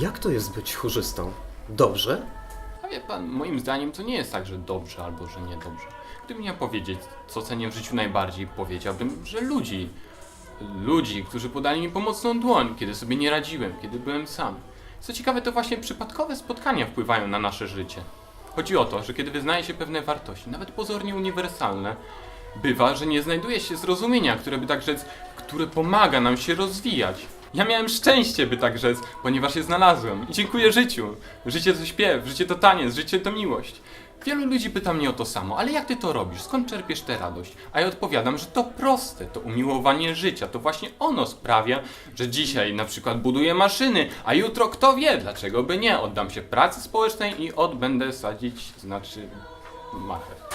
Jak to jest być chórzystą? Dobrze? A wie pan, moim zdaniem to nie jest tak, że dobrze albo że niedobrze. Gdybym miał powiedzieć, co cenię w życiu najbardziej, powiedziałbym, że ludzi. Ludzi, którzy podali mi pomocną dłoń, kiedy sobie nie radziłem, kiedy byłem sam. Co ciekawe, to właśnie przypadkowe spotkania wpływają na nasze życie. Chodzi o to, że kiedy wyznaje się pewne wartości, nawet pozornie uniwersalne, bywa, że nie znajduje się zrozumienia, które by tak rzec, które pomaga nam się rozwijać. Ja miałem szczęście, by tak rzec, ponieważ je znalazłem. I dziękuję życiu. Życie to śpiew, życie to taniec, życie to miłość. Wielu ludzi pyta mnie o to samo, ale jak ty to robisz? Skąd czerpiesz tę radość? A ja odpowiadam, że to proste, to umiłowanie życia, to właśnie ono sprawia, że dzisiaj na przykład buduję maszyny, a jutro kto wie, dlaczego by nie? Oddam się pracy społecznej i odbędę sadzić, znaczy marchew.